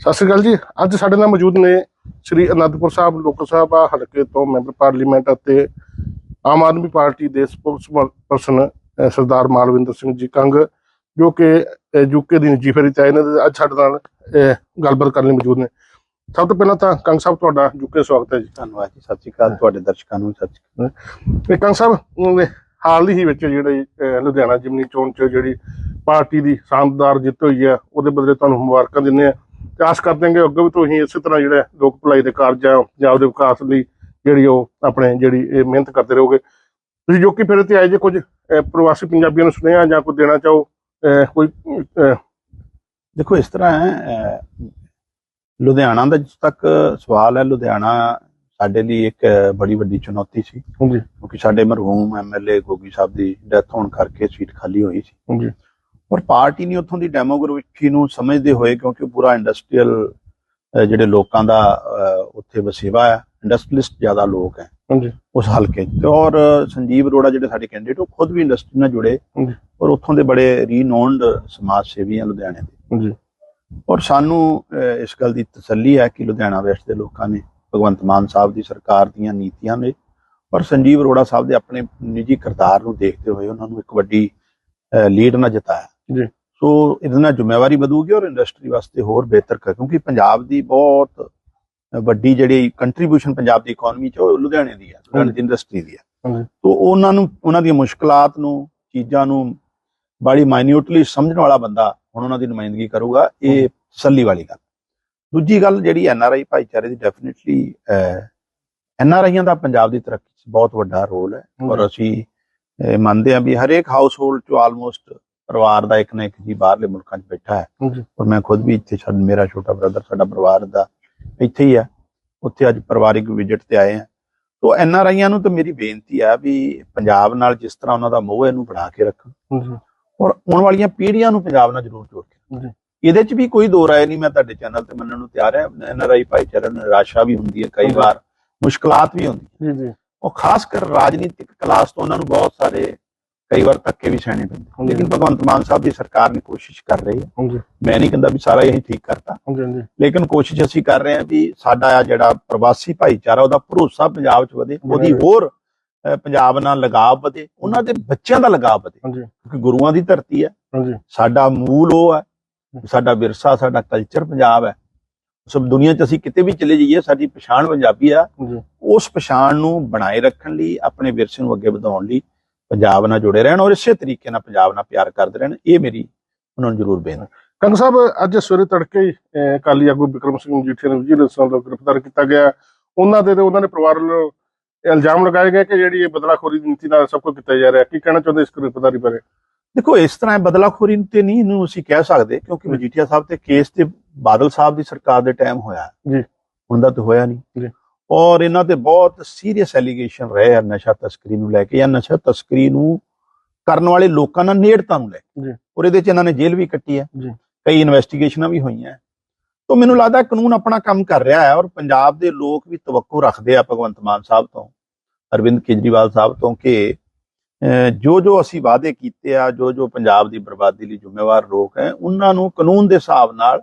ਸਤਿ ਸ਼੍ਰੀ ਅਕਾਲ ਜੀ। ਅੱਜ ਸਾਡੇ ਨਾਲ ਮੌਜੂਦ ਨੇ ਸ੍ਰੀ ਅਨੰਦਪੁਰ ਸਾਹਿਬ ਲੋਕ ਸਭਾ ਹਲਕੇ ਤੋਂ ਮੈਂਬਰ ਪਾਰਲੀਮੈਂਟ ਅਤੇ ਆਮ ਆਦਮੀ ਪਾਰਟੀ ਦੇ ਸਪੋਕਸਪਰਸਨ ਸਰਦਾਰ ਮਾਲਵਿੰਦਰ ਸਿੰਘ ਜੀ ਕੰਗ ਜੋ ਕਿ ਯੂਕੇ ਦੀ ਨਿੱਜੀ ਫੇਰੀ ਤੇ ਆਏ ਨੇ ਅੱਜ ਸਾਡੇ ਨਾਲ ਗੱਲਬਾਤ ਕਰਨ ਲਈ ਮੌਜੂਦ ਨੇ। ਸਭ ਤੋਂ ਪਹਿਲਾਂ ਤਾਂ ਕੰਗ ਸਾਹਿਬ ਤੁਹਾਡਾ ਯੂਕੇ ਸਵਾਗਤ ਹੈ ਜੀ। ਧੰਨਵਾਦ ਜੀ ਸਤਿ ਸ਼੍ਰੀ ਅਕਾਲ ਤੁਹਾਡੇ ਦਰਸ਼ਕਾਂ ਨੂੰ ਸਤਿ ਸ਼੍ਰੀ ਤੇ ਕੰਗ ਸਾਹਿਬ ਹਾਲ ਹੀ ਵਿੱਚ ਜਿਹੜੀ ਲੁਧਿਆਣਾ ਜਿਮਨੀ ਚੋਣ ਚ ਜਿਹੜੀ ਪਾਰਟੀ ਦੀ ਸ਼ਾਨਦਾਰ ਜਿੱਤ ਹੋਈ ਹੈ ਉਹਦੇ ਬਦਲੇ ਤੁਹਾਨੂੰ ਮੁਬਾਰਕਾਂ ਦਿੰਦੇ ਆ ਤੇ ਆਸ ਕਰਦੇ ਹਾਂ ਕਿ ਅੱਗੇ ਵੀ ਤੁਸੀਂ ਇਸੇ ਤਰ੍ਹਾਂ ਜਿਹੜੇ ਲੋਕ ਭਲਾਈ ਦੇ ਕਾਰਜਾਂ ਪੰਜਾਬ ਦੇ ਵਿਕਾਸ ਲਈ ਜਿਹੜੀ ਉਹ ਆਪਣੇ ਜਿਹੜੀ ਇਹ ਮਿਹਨਤ ਕਰਦੇ ਰਹੋਗੇ। ਤੁਸੀਂ ਜੋ ਕਿ ਫਿਰ ਤੇ ਆਏ ਜੇ ਕੁਝ ਪ੍ਰਵਾਸੀ ਪੰਜਾਬੀਆਂ ਨੂੰ ਸੁਨੇਹਾ ਜਾਂ ਕੋਈ ਦੇਣਾ ਚਾਹੋ ਕੋਈ ਦੇਖੋ ਇਸ ਤਰ੍ਹਾਂ ਹੈ ਲੁਧਿਆਣਾ ਦਾ ਜਿੱਥੇ ਤੱਕ ਸਵਾਲ ਹੈ ਲੁਧਿਆਣਾ ਸਾਡੇ ਲਈ ਇੱਕ ਬੜੀ ਵੱਡੀ ਚੁਣੌਤੀ ਸੀ। ਕਿਉਂਕਿ ਸਾਡੇ ਮਰਹੂਮ ਐਮਐਲਏ ਗੋਗੀ ਸਾਹਿਬ ਦੀ ਡੈਥ ਹੋਣ ਕਰਕੇ ਸੀਟ ਖਾਲੀ ਹੋਈ ਸੀ। ਔਰ ਪਾਰਟੀ ਨੇ ਉੱਥੋਂ ਦੀ ਡੈਮੋਗ੍ਰਾਫੀ ਨੂੰ ਸਮਝਦੇ ਹੋਏ ਕਿਉਂਕਿ ਪੂਰਾ ਇੰਡਸਟਰੀਅਲ ਜਿਹੜੇ ਲੋਕਾਂ ਦਾ ਉੱਥੇ ਵਸੇਵਾ ਹੈ ਇੰਡਸਟਰੀਲਿਸਟ ਜ਼ਿਆਦਾ ਲੋਕ ਹੈ। ਹਾਂਜੀ। ਉਸ ਹਲਕੇ ਤੇ ਔਰ ਸੰਜੀਵ ਅਰੋੜਾ ਜਿਹੜੇ ਸਾਡੇ ਕੈਂਡੀਡੇਟ ਉਹ ਖੁਦ ਵੀ ਇੰਡਸਟਰੀ ਨਾਲ ਜੁੜੇ। ਹਾਂਜੀ। ਔਰ ਉੱਥੋਂ ਦੇ ਬੜੇ ਰੀਨੋਨਡ ਸਮਾਜ ਸੇਵੀ ਆ ਲੁਧਿਆਣੇ ਦੇ। ਹਾਂਜੀ। ਔਰ ਸਾਨੂੰ ਇਸ ਗੱਲ ਦੀ ਤਸੱਲੀ ਹੈ ਕਿ ਲੁਧਿਆਣਾ ਵੈਸਟ ਦੇ ਲੋਕਾਂ ਨੇ ਭਗਵੰਤ ਮਾਨ ਸਾਹਿਬ ਦੀ ਸਰਕਾਰ ਦੀਆਂ ਨੀਤੀਆਂ ਨੇ। ਔਰ ਸੰਜੀਵ ਅਰੋੜਾ ਸਾਹਿਬ ਦੇ ਆਪਣੇ ਨਿੱਜੀ ਕਿਰਦਾਰ ਨੂੰ ਦੇਖਦੇ ਹੋਏ ਉਹਨਾਂ ਨੂੰ ਇੱਕ ਵੱਡੀ ਲੀਡ ਨਾਲ ਜਿਤਾਇਆ। ਜੀ। ਸੋ ਇਹਦੇ ਨਾਲ ਜ਼ਿੰਮੇਵਾਰੀ ਵਧੂਗੀ ਔਰ ਇੰਡਸਟਰੀ ਵਾਸਤੇ ਹੋਰ ਬਿਹਤਰ ਕਰ ਕਿਉਂਕਿ ਪੰਜਾਬ ਦੀ ਬਹੁਤ ਵੱਡੀ ਜਿਹੜੀ ਕੰਟਰੀਬਿਊਸ਼ਨ ਪੰਜਾਬ ਦੀ ਇਕਨੋਮੀ ਚ ਉਹ ਲੁਧਿਆਣੇ ਦੀ ਹੈ ਲੁਧਿਆਣੇ ਦੀ ਇੰਡਸਟਰੀ ਦੀ ਹੈ। ਤੋ ਉਹਨਾਂ ਨੂੰ ਉਹਨਾਂ ਦੀਆਂ ਮੁਸ਼ਕਲਾਂ ਨੂੰ ਚੀਜ਼ਾਂ ਨੂੰ ਬੜੀ ਮਾਈਨਿਊਟਲੀ ਸਮਝਣ ਵਾਲਾ ਬੰਦਾ ਹੁਣ ਉਹਨਾਂ ਦੀ ਨੁਮਾਇੰਦਗੀ ਕਰੂਗਾ ਇਹ ਤਸੱਲੀ ਵਾਲੀ ਗੱਲ। ਦੂਜੀ ਗੱਲ ਜਿਹੜੀ ਐਨ ਆਰ ਆਈ ਭਾਈਚਾਰੇ ਦੀ ਡੈਫੀਨਿਟਲੀ ਐਨ ਆਰ ਆਈਆਂ ਦਾ ਪੰਜਾਬ ਦੀ ਤਰੱਕੀ 'ਚ ਬਹੁਤ ਵੱਡਾ ਰੋਲ ਹੈ। ਔਰ ਅਸੀਂ ਮੰਨਦੇ ਹਾਂ ਵੀ ਹਰੇਕ ਹਾਊਸ ਹੋਲਡ 'ਚ ਆਲਮੋਸਟ ਪਰਿਵਾਰ ਦਾ ਇੱਕ ਨਾ ਇੱਕ ਜੀ ਬਾਹਰਲੇ ਮੁਲਕਾਂ 'ਚ ਬੈਠਾ ਹੈ। ਔਰ ਮੈਂ ਖੁਦ ਵੀ ਇੱਥੇ ਸਾਡਾ ਮੇਰਾ ਛੋਟਾ ਬ੍ਰਦਰ ਸਾਡਾ ਪਰਿਵਾਰ ਦਾ ਇੱਥੇ ਹੀ ਹੈ। ਉੱਥੇ ਅੱਜ ਪਰਿਵਾਰਿਕ ਵਿਜ਼ਿਟ ਤੇ ਆਏ ਆ ਤੋ ਐਨ ਆਰ ਆਈਆਂ ਨੂੰ ਤਾਂ ਮੇਰੀ ਬੇਨਤੀ ਹੈ ਵੀ ਪੰਜਾਬ ਨਾਲ ਜਿਸ ਤਰ੍ਹਾਂ ਉਹਨਾਂ ਦਾ ਮੋਹ ਹੈ ਇਹਨੂੰ ਬਣਾ ਕੇ ਰੱਖਣ। ਔਰ ਆਉਣ ਵਾਲੀਆਂ ਪੀੜ੍ਹੀਆਂ ਨੂੰ ਪੰਜਾਬ ਨਾਲ ਜ਼ਰੂਰ ਜੋੜ ਕੇ। ਇਹਦੇ 'ਚ ਵੀ ਕੋਈ ਦੋ ਰਾਏ ਨਹੀਂ ਮੈਂ ਤੁਹਾਡੇ ਚੈਨਲ ਤੇ ਮੰਨਣ ਨੂੰ ਤਿਆਰ ਹਾਂ। ਐਨ ਆਰ ਆਈ ਭਾਈਚਾਰੇ ਨੂੰ ਨਿਰਾਸ਼ਾ ਵੀ ਹੁੰਦੀ ਹੈ ਕਈ। ਵਾਰ ਮੁਸ਼ਕਲਾਤ ਵੀ ਹੁੰਦੀ ਜੀ ਜੀ। ਉਹ ਖਾਸ ਕਰ ਰਾਜਨੀਤਿਕ ਕਲਾਸ ਤੋਂ ਉਹਨਾਂ ਨੂੰ ਬਹੁਤ ਸਾਰੇ ਕਈ ਵਾਰ ਧੱਕੇ ਵੀ ਸਹਿਣੇ ਪੈਂਦੇ। ਲੇਕਿਨ ਭਗਵੰਤ ਮਾਨ ਸਾਹਿਬ ਦੀ ਸਰਕਾਰ ਨੇ ਕੋਸ਼ਿਸ਼ ਕਰ ਰਹੀ ਹੈ। ਮੈਂ ਨਹੀਂ ਕਹਿੰਦਾ ਵੀ ਸਾਰਾ ਇਹੀ ਠੀਕ ਕਰਤਾ। ਲੇਕਿਨ ਕੋਸ਼ਿਸ਼ ਅਸੀਂ ਕਰ ਰਹੇ ਹਾਂ ਵੀ ਸਾਡਾ ਆ ਜਿਹੜਾ ਪ੍ਰਵਾਸੀ ਭਾਈਚਾਰਾ ਉਹਦਾ ਭਰੋਸਾ ਪੰਜਾਬ 'ਚ ਵਧੇ ਉਹਦੀ। ਹੋਰ ਪੰਜਾਬ ਨਾਲ ਲਗਾਵ ਵਧੇ ਉਹਨਾਂ ਦੇ ਬੱਚਿਆਂ ਦਾ ਲਗਾਵ ਵਧੇ। ਕਿਉਂਕਿ ਗੁਰੂਆਂ ਦੀ ਧਰਤੀ ਹੈ। ਸਾਡਾ ਮੂਲ ਉਹ ਹੈ। ਸਾਡਾ ਵਿਰਸਾ ਸਾਡਾ ਕਲਚਰ ਪੰਜਾਬ ਹੈ। ਸਭ ਦੁਨੀਆ 'ਚ ਅਸੀਂ ਕਿਤੇ ਵੀ ਚਲੇ ਜਾਈਏ ਸਾਡੀ ਪਛਾਣ ਪੰਜਾਬੀ ਆ ਉਸ ਪਛਾਣ ਨੂੰ ਬਣਾਏ ਰੱਖਣ ਲਈ ਆਪਣੇ ਵਿਰਸੇ ਨੂੰ ਅੱਗੇ ਵਧਾਉਣ ਲਈ ਪੰਜਾਬ ਨਾਲ ਜੁੜੇ ਰਹਿਣ ਔਰ ਇਸੇ ਤਰੀਕੇ ਨਾਲ ਪੰਜਾਬ ਨਾਲ ਪਿਆਰ ਕਰਦੇ ਰਹਿਣ ਇਹ ਮੇਰੀ ਉਹਨਾਂ ਨੂੰ ਜ਼ਰੂਰ ਬੇਨਤੀ ਕੰਗ ਸਾਹਿਬ ਅੱਜ ਸਵੇਰੇ ਤੜਕੇ ਹੀ ਅਕਾਲੀ ਆਗੂ ਵਿਕਰਮ ਸਿੰਘ ਮਜੀਠੀਆ ਨੂੰ ਵਿਜੀਲੈਂਸ ਵੱਲੋਂ ਗ੍ਰਿਫਤਾਰ ਕੀਤਾ ਗਿਆ ਉਹਨਾਂ ਦੇ ਤੇ ਉਹਨਾਂ ਦੇ ਪਰਿਵਾਰ ਵੱਲੋਂ ਇਲਜ਼ਾਮ ਲਗਾਏ ਗਏ ਕਿ ਜਿਹੜੀ ਇਹ ਬਦਲਾਖੋਰੀ ਨੀਤੀ ਨਾਲ ਸਭ ਕੁਝ ਕੀਤਾ ਜਾ ਰਿਹਾ ਕੀ ਕਹਿਣਾ ਚਾਹੁੰਦੇ ਇਸ ਗ੍ਰਿਫਤਾਰੀ ਬਾਰੇ ਦੇਖੋ ਇਸ ਤਰ੍ਹਾਂ ਬਦਲਾਖੋਰੀ ਤੇ ਨਹੀਂ ਇਹਨੂੰ ਅਸੀਂ ਕਹਿ ਸਕਦੇ ਕਿਉਂਕਿ। ਮਜੀਠੀਆ ਸਾਹਿਬ ਤੇ ਕੇਸ ਤੇ ਬਾਦਲ ਸਾਹਿਬ ਦੀ ਸਰਕਾਰ ਦੇ ਟਾਈਮ ਹੋਇਆ ਜੀ। ਹੁਣ ਦਾ ਤਾਂ ਹੋਇਆ ਨਹੀਂ ਜੀ। ਔਰ ਇਹਨਾਂ ਤੇ ਬਹੁਤ ਸੀਰੀਅਸ ਐਲੀਗੇਸ਼ਨ ਰਹੇ ਆ ਨਸ਼ਾ ਤਸਕਰੀ ਨੂੰ ਲੈ ਕੇ ਜਾਂ ਨਸ਼ਾ ਤਸਕਰੀ ਨੂੰ ਕਰਨ ਵਾਲੇ ਲੋਕਾਂ ਨਾਲ ਨੇੜਤਾ ਨੂੰ ਲੈ ਜੀ। ਕੇ ਔਰ ਇਹਦੇ ਚ ਇਹਨਾਂ ਨੇ ਜੇਲ੍ਹ ਵੀ ਕੱਟੀ ਹੈ ਜੀ। ਕਈ ਇਨਵੈਸਟੀਗੇਸ਼ਨਾਂ ਵੀ ਹੋਈਆਂ ਤਾਂ ਮੈਨੂੰ ਲੱਗਦਾ ਕਾਨੂੰਨ ਆਪਣਾ ਕੰਮ ਕਰ ਰਿਹਾ ਹੈ ਔਰ ਪੰਜਾਬ ਦੇ ਲੋਕ ਵੀ ਤਵੱਕੂ ਰੱਖਦੇ ਆ ਭਗਵੰਤ ਮਾਨ ਸਾਹਿਬ ਤੋਂ ਅਰਵਿੰਦ ਕੇਜਰੀਵਾਲ ਸਾਹਿਬ ਤੋਂ ਕਿ ਜੋ ਜੋ ਅਸੀਂ ਵਾਅਦੇ ਕੀਤੇ ਆ ਜੋ ਜੋ ਪੰਜਾਬ ਦੀ ਬਰਬਾਦੀ ਲਈ ਜ਼ਿੰਮੇਵਾਰ ਲੋਕ ਹੈ ਉਹਨਾਂ ਨੂੰ ਕਾਨੂੰਨ ਦੇ ਹਿਸਾਬ ਨਾਲ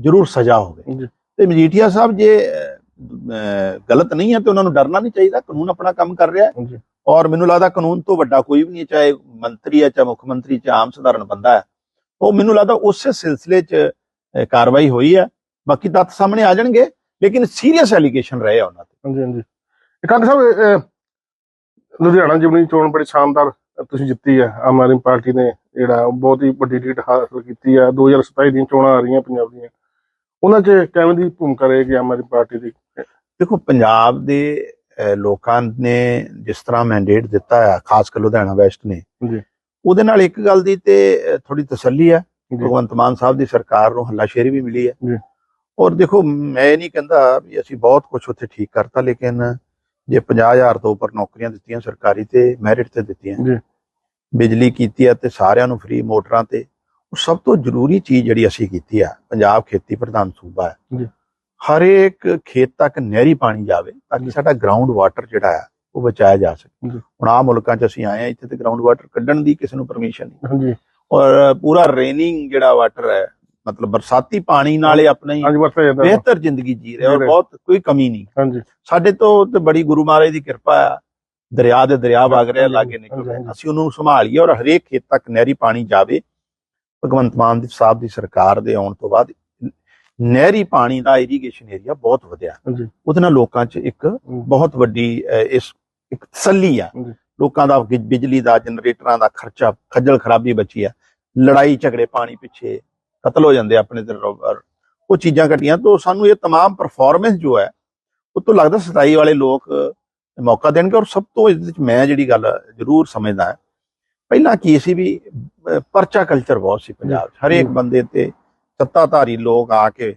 ਜ਼ਰੂਰ ਸਜ਼ਾ ਹੋਵੇ। ਤੇ ਮਜੀਠੀਆ ਸਾਹਿਬ ਜੇ ਗਲਤ ਨਹੀਂ ਹੈ ਤੇ ਉਹਨਾਂ ਨੂੰ ਡਰਨਾ ਨਹੀਂ ਚਾਹੀਦਾ ਕਾਨੂੰਨ ਆਪਣਾ ਕੰਮ ਕਰ ਰਿਹਾ ਹੈ। ਔਰ ਮੈਨੂੰ ਲੱਗਦਾ ਕਾਨੂੰਨ ਤੋਂ ਵੱਡਾ ਕੋਈ ਵੀ ਨਹੀਂ ਚਾਹੇ ਮੰਤਰੀ ਹੈ ਚਾਹੇ ਮੁੱਖ ਮੰਤਰੀ ਚਾਹੇ ਆਮ ਸਧਾਰਨ ਬੰਦਾ ਹੈ। ਉਹ ਮੈਨੂੰ ਲੱਗਦਾ ਉਸੇ ਸਿਲਸਿਲੇ 'ਚ ਕਾਰਵਾਈ ਹੋਈ ਹੈ। ਬਾਕੀ ਤੱਥ ਸਾਹਮਣੇ ਆ ਜਾਣਗੇ ਲੇਕਿਨ ਸੀਰੀਅਸ ਐਲੀਗੇਸ਼ਨ ਰਹੇ ਆ ਉਹਨਾਂ ਤੇ। ਹਾਂਜੀ ਹਾਂਜੀ। ਇਹ ਕੰਗ ਸਾਹਿਬ ਲੁਧਿਆਣਾ ਜਿਮਨੀ ਚੋਣ ਬੜੀ ਸ਼ਾਨਦਾਰ ਤੁਸੀਂ ਜਿੱਤੀ ਹੈ। ਆਮ ਆਦਮੀ ਪਾਰਟੀ ਨੇ ਜਿਹੜਾ ਬਹੁਤ ਹੀ ਵੱਡੀ ਲੀਡ ਹਾਸਲ ਕੀਤੀ ਹੈ। 2027 ਦੀਆਂ ਚੋਣਾਂ ਆ ਰਹੀਆਂ ਪੰਜਾਬ ਦੀਆਂ। ਉਹਨਾਂ 'ਚ ਕਿਵੇਂ ਦੀ ਭੂਮਿਕਾ ਰਹੇਗੀ ਆਮ ਆਦਮੀ ਪਾਰਟੀ ਦੀ? ਦੇਖੋ ਪੰਜਾਬ ਦੇ ਲੋਕਾਂ ਨੇ ਜਿਸ ਤਰ੍ਹਾਂ ਮੈਂਡੇਟ ਦਿੱਤਾ ਹੈ ਖਾਸ ਕਰ ਲੁਧਿਆਣਾ ਵੈਸਟ ਨੇ ਜੀ। ਉਹਦੇ ਨਾਲ ਇੱਕ ਗੱਲ ਦੀ ਤੇ ਥੋੜੀ ਤਸੱਲੀ ਹੈ ਜੀ। ਭਗਵੰਤ ਮਾਨ ਸਾਹਿਬ ਦੀ ਸਰਕਾਰ ਨੂੰ ਹੱਲਾਸ਼ੇਰੀ ਵੀ ਮਿਲੀ ਹੈ ਜੀ। ਔਰ ਦੇਖੋ ਮੈਂ ਨਹੀਂ ਕਹਿੰਦਾ ਵੀ ਅਸੀਂ ਬਹੁਤ ਕੁਝ ਉੱਥੇ ਠੀਕ ਕਰਤਾ ਲੇਕਿਨ ਜੇ 50000 ਤੋਂ ਉੱਪਰ ਨੌਕਰੀਆਂ ਦਿੱਤੀਆਂ ਸਰਕਾਰੀ ਤੇ ਮੈਰਿਟ ਤੇ ਦਿੱਤੀਆਂ ਜੀ। ਬਿਜਲੀ ਕੀਤੀ ਹੈ ਤੇ ਸਾਰਿਆਂ ਨੂੰ ਫ੍ਰੀ ਮੋਟਰਾਂ ਤੇ ਉਹ ਸਭ ਤੋਂ ਜ਼ਰੂਰੀ ਚੀਜ਼ ਜਿਹੜੀ ਅਸੀਂ ਕੀਤੀ ਆ ਪੰਜਾਬ ਖੇਤੀ ਪ੍ਰਧਾਨ ਸੂਬਾ ਹੈ ਜੀ। ਹਰੇਕ ਖੇਤ ਤੱਕ ਨਹਿਰੀ ਪਾਣੀ ਜਾਵੇ ਤਾਂ। ਕਿ ਸਾਡਾ ਗਰਾਊਂਡ ਵਾਟਰ ਜਿਹੜਾ ਹੈ ਉਹ ਬਚਾਇਆ ਜਾ ਸਕੇ। ਹੁਣ ਆ ਮੁਲਕਾਂ 'ਚ ਅਸੀਂ ਆਏ ਆ ਇੱਥੇ ਤੇ ਗਰਾਊਂਡ ਵਾਟਰ ਕੱਢਣ ਦੀ ਕਿਸੇ ਨੂੰ ਪਰਮਿਸ਼ਨ ਨਹੀਂ ਹਾਂਜੀ ਔਰ ਪੂਰਾ ਰੇਨਿੰਗ ਜਿਹੜਾ ਵਾਟਰ ਹੈ ਮਤਲਬ ਬਰਸਾਤੀ ਪਾਣੀ ਨਾਲ ਇਹ ਆਪਣੀ ਬਿਹਤਰ ਜ਼ਿੰਦਗੀ ਜੀ ਰਹੇ ਔਰ। ਬਹੁਤ ਕੋਈ ਕਮੀ ਨਹੀਂ ਹਾਂਜੀ ਸਾਡੇ ਤੋਂ ਤੇ ਬੜੀ ਗੁਰੂ ਮਹਾਰਾਜ ਦੀ ਕਿਰਪਾ ਆ ਦਰਿਆ ਦੇ ਦਰਿਆ ਵਗ ਰਿਹਾ ਲਾਗੇ ਨਿਕਲ ਹਾਂਜੀ, ਰਿਹਾ ਹਾਂਜੀ। ਅਸੀਂ ਉਹਨੂੰ ਸੰਭਾਲੀਏ ਔਰ ਹਰੇਕ ਖੇਤ ਤੱਕ ਨਹਿਰੀ ਪਾਣੀ ਜਾਵੇ ਭਗਵੰਤ ਮਾਨ ਦੀ ਸਾਹਿਬ ਦੀ ਸਰਕਾਰ ਦੇ ਆਉਣ ਤੋਂ ਬਾਅਦ ਨਹਿਰੀ ਪਾਣੀ ਦਾ ਇਰੀਗੇਸ਼ਨ ਏਰੀਆ ਬਹੁਤ ਵਧਿਆ ਹਾਂਜੀ ਉਹਦੇ ਨਾਲ ਲੋਕਾਂ 'ਚ ਇੱਕ ਬਹੁਤ ਵੱਡੀ ਅਹ, ਇਸ ਇੱਕ ਤਸੱਲੀ ਆ ਹਾਂਜੀ। ਲੋਕਾਂ ਦਾ ਗਿ- ਬਿਜਲੀ ਦਾ ਜਨਰੇਟਰਾਂ ਦਾ ਖਰਚਾ ਖੱਜਲ ਖਰਾਬੀ ਬਚੀ ਆ ਲੜਾਈ ਝਗੜੇ ਪਾਣੀ ਪਿੱਛੇ ਕਤਲ ਹੋ ਜਾਂਦੇ ਆ ਆਪਣੇ ਤੇ ਰੋਬਰ ਉਹ ਚੀਜ਼ਾਂ ਘਟੀਆਂ ਤੋਂ ਸਾਨੂੰ ਇਹ तमाम ਪਰਫਾਰਮੈਂਸ ਜੋ ਹੈ ਉਹ ਤੋਂ ਲੱਗਦਾ ਸਤਾਈ ਵਾਲੇ ਲੋਕ ਅਹ, ਮੌਕਾ ਦੇਣਗੇ ਔਰ ਸਭ ਤੋਂ ਇਸ ਵਿੱਚ ਮੈਂ ਜਿਹੜੀ ਗੱਲ ਜ਼ਰੂਰ ਸਮਝਦਾ ਹਾਂ ਪਹਿਲਾਂ ਕੀ ਸੀ ਵੀ ਅਹ, ਪਰਚਾ ਕਲਚਰ ਬਹੁਤ ਸੀ ਪੰਜਾਬ 'ਚ ਹਰੇਕ ਜੀ। ਬੰਦੇ ਤੇ ਸੱਤਾਧਾਰੀ ਲੋਕ ਆ ਕੇ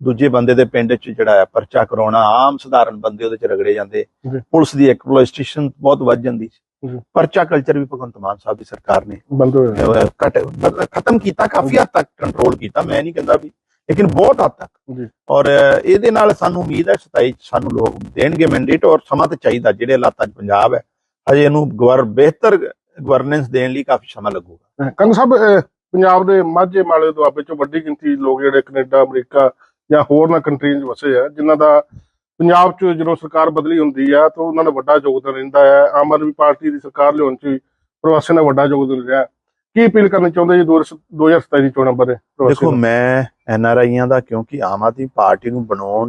ਦੂਜੇ ਬੰਦੇ ਦੇ ਪਿੰਡ 'ਚ ਜਿਹੜਾ ਹੈ ਪਰਚਾ ਕਰਾਉਣਾ ਆਮ ਸਧਾਰਨ ਬੰਦੇ ਉਹਦੇ 'ਚ ਰਗੜੇ ਜਾਂਦੇ। ਪੁਲਿਸ ਦੀ ਐਕਸਪਲੋਇਟੇਸ਼ਨ ਬਹੁਤ ਵੱਧ ਜਾਂਦੀ ਸੀ। ਪਰਚਾ ਕਲਚਰ ਵੀ ਭਗਵੰਤ ਮਾਨ ਸਾਹਿਬ ਦੀ ਸਰਕਾਰ ਨੇ ਖਤਮ ਕੀਤਾ ਕਾਫੀ ਹੱਦ ਤੱਕ ਕੰਟਰੋਲ ਕੀਤਾ ਮੈਂ ਨਹੀਂ ਕਹਿੰਦਾ ਵੀ ਲੇਕਿਨ ਬਹੁਤ ਹੱਦ ਤੱਕ। ਔਰ ਇਹਦੇ ਨਾਲ ਸਾਨੂੰ ਉਮੀਦ ਹੈ 27 ਚ ਸਾਨੂੰ ਲੋਕ ਦੇਣਗੇ ਮੈਂਡੇਟ ਔਰ ਸਮਾਂ ਤਾਂ ਚਾਹੀਦਾ ਜਿਹੜੇ ਹਾਲਾਤਾਂ 'ਚ ਪੰਜਾਬ ਹੈ ਹਜੇ ਇਹਨੂੰ ਗਵਰ ਬਿਹਤਰ ਗਵਰਨੈਂਸ ਦੇਣ ਲਈ ਕਾਫੀ ਸਮਾਂ ਲੱਗੂਗਾ। ਕੰਨ ਸਾਹਿਬ ਪੰਜਾਬ ਦੇ ਮਾਝੇ ਮਾਲੇ ਦੁਆਬੇ ਚੋਂ ਵੱਡੀ ਗਿਣਤੀ ਲੋਕ ਜਿਹੜੇ ਕੈਨੇਡਾ ਅਮਰੀਕਾ ਜਾਂ ਹੋਰ ਨਾ ਕੰਟਰੀਜ਼ 'ਚ ਵਸੇ ਆ ਜਿਨ੍ਹਾਂ ਦਾ ਪੰਜਾਬ 'ਚ ਜਦੋਂ ਸਰਕਾਰ ਬਦਲੀ ਹੁੰਦੀ ਆ ਤਾਂ ਉਹਨਾਂ ਦਾ ਵੱਡਾ ਯੋਗਦਾਨ ਰਹਿੰਦਾ ਹੈ ਆਮ ਆਦਮੀ ਪਾਰਟੀ ਦੀ ਸਰਕਾਰ ਲਿਆਉਣ 'ਚ ਪ੍ਰਵਾਸੀਆਂ ਦਾ ਵੱਡਾ ਯੋਗਦਾਨ ਰਿਹਾ ਕੀ ਅਪੀਲ ਕਰਨੀ ਚਾਹੁੰਦੇ ਜੀ 2027 ਦੀ ਚੋਣਾਂ ਬਾਰੇ ਦੇਖੋ? ਮੈਂ ਐਨ ਆਰ ਆਈਆਂ ਦਾ ਕਿਉਂਕਿ ਆਮ ਆਦਮੀ ਪਾਰਟੀ ਨੂੰ ਬਣਾਉਣ